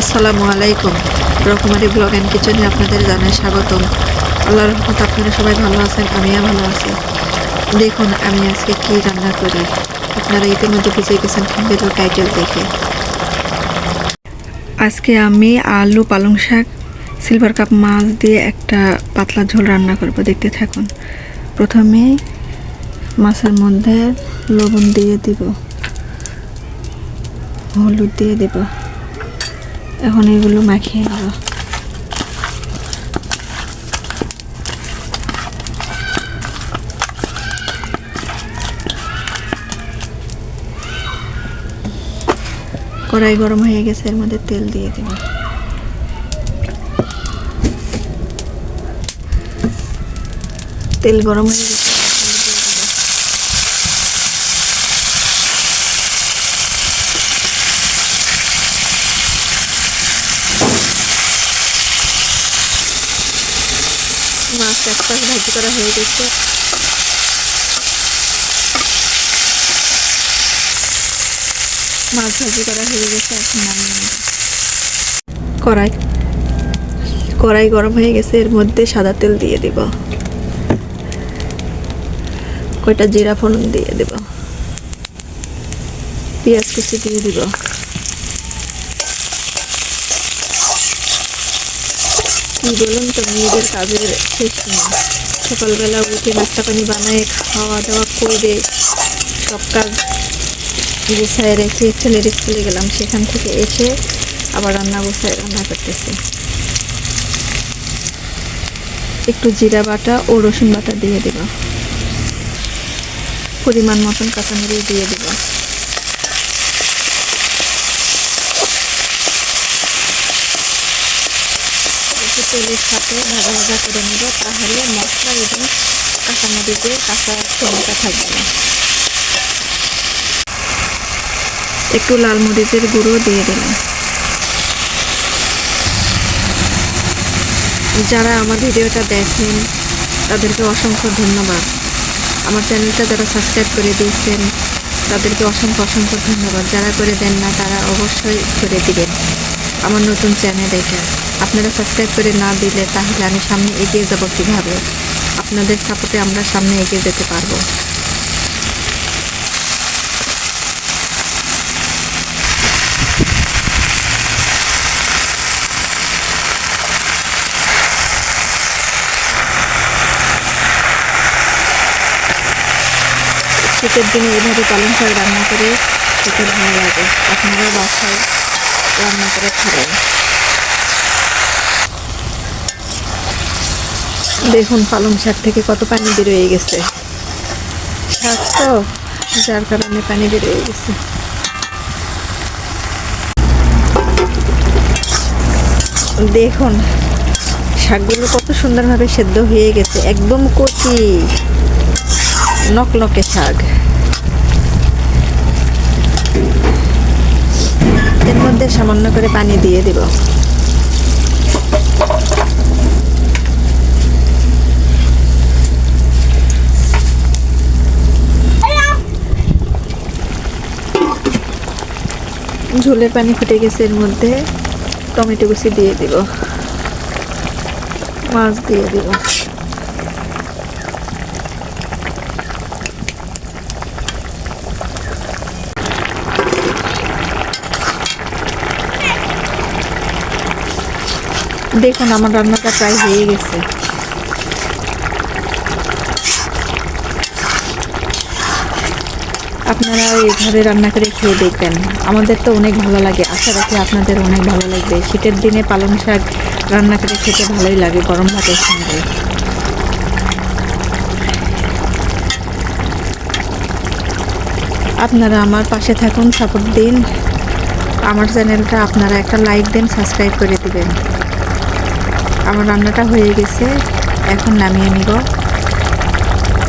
আসসালামু আলাইকুম। রকমারি ব্লগ অ্যান্ড কিচেনে আপনাদের জানাই স্বাগতম। আল্লাহর রহমত আপনারা সবাই ভালো আছেন, আমিও ভালো আছি। দেখুন, আমি আজকে কি রান্না করি। আপনারা ইতিমধ্যে বুঝে গেছেন ভিডিও টাইটেল দেখে। আজকে আমি আলু, পালং শাক সিলভার কাপ মাছ দিয়ে একটা পাতলা ঝোল রান্না করব, দেখতে থাকুন। প্রথমে মাছের মধ্যে লবণ দিয়ে দিব, হলুদ দিয়ে দেব। এখন এগুলো মাখিয়ে নেব। কড়াই গরম হয়ে গেছে, এর মধ্যে তেল দিয়ে দেব। তেল গরম হয়ে গেছে মাছ এক ভাজি করা হয়ে গেছে মাছ ভাজি করা হয়ে গেছে এখন নামিয়ে কড়াই। কড়াই গরম হয়ে গেছে, এর মধ্যে সাদা তেল দিয়ে দেব। কয়টা জিরা ফোড়ন দিয়ে দেব। পেঁয়াজ কুচি দিয়ে দিব। কি বলুন তো মেয়েদের কাজের শেষ নেই সকালবেলা উঠে নাস্তা পানি বানায় খাওয়া দাওয়া করে সব কাজ গুছায় রেখে ছেলের স্কুলে গেলাম। সেখান থেকে এসে আবার রান্না গুছায় রান্না করতেছি। একটু জিরা বাটা ও রসুন বাটা দিয়ে দেব। পরিমাণ মতন কাঁচামরিচ দিয়ে দেব। তেলের সাথে ভাজা ভাজা করে নেব তাহলে মশলা এবং কাঁচামরিচের কাঁচা ছোবটা থাকবে না একটু লাল মরিচের গুঁড়ো দিয়ে দিলাম। যারা আমার ভিডিওটা দেখেন, তাদেরকে অসংখ্য ধন্যবাদ। আমার চ্যানেলটা যারা সাবস্ক্রাইব করে দিয়েছেন, তাদেরকে অসংখ্য অসংখ্য ধন্যবাদ। যারা করে দেন না, তারা অবশ্যই করে দিবেন। আমার নতুন চ্যানেল এটা আপনারা সাবস্ক্রাইব করে না দিলে তাহলে আমি সামনে এগিয়ে যাব কীভাবে? আপনাদের সাপোর্টে আমরা সামনে এগিয়ে যেতে পারব। শীতের দিনে এইভাবে পালং শাক রান্না করে খেতে ভালো লাগে। আপনারা বাসায় রান্না করে খাবেন। দেখুন পালং শাক থেকে কত পানি বেরোয় গেছে। শাক তো, যার কারণে পানি বেরোয় গেছে। দেখুন, শাকগুলো কত সুন্দরভাবে সেদ্ধ হয়ে গেছে, একদম কচি, নকনকে শাক। এর মধ্যে সামান্য করে পানি দিয়ে দিব। ঝোলের পানি ফুটে গেছে এর মধ্যে, টমেটো কুচি দিয়ে দিব, মাছ দিয়ে দিব। দেখুন, আমার রান্নাটা প্রায় হয়ে গেছে। আপনারা এইভাবে রান্না করে খেয়ে দেখবেন। আমাদের তো অনেক ভালো লাগে। আশা রাখি আপনাদের অনেক ভালো লাগবে। শীতের দিনে পালং শাক রান্না করে খেতে ভালোই লাগে গরম ভাতের সঙ্গে। আপনারা আমার পাশে থাকুন, সাপোর্ট দিন। আমার চ্যানেলটা আপনারা একটা লাইক দেন, সাবস্ক্রাইব করে দিবেন। আমার রান্নাটা হয়ে গেছে। এখন নামিয়ে নিব।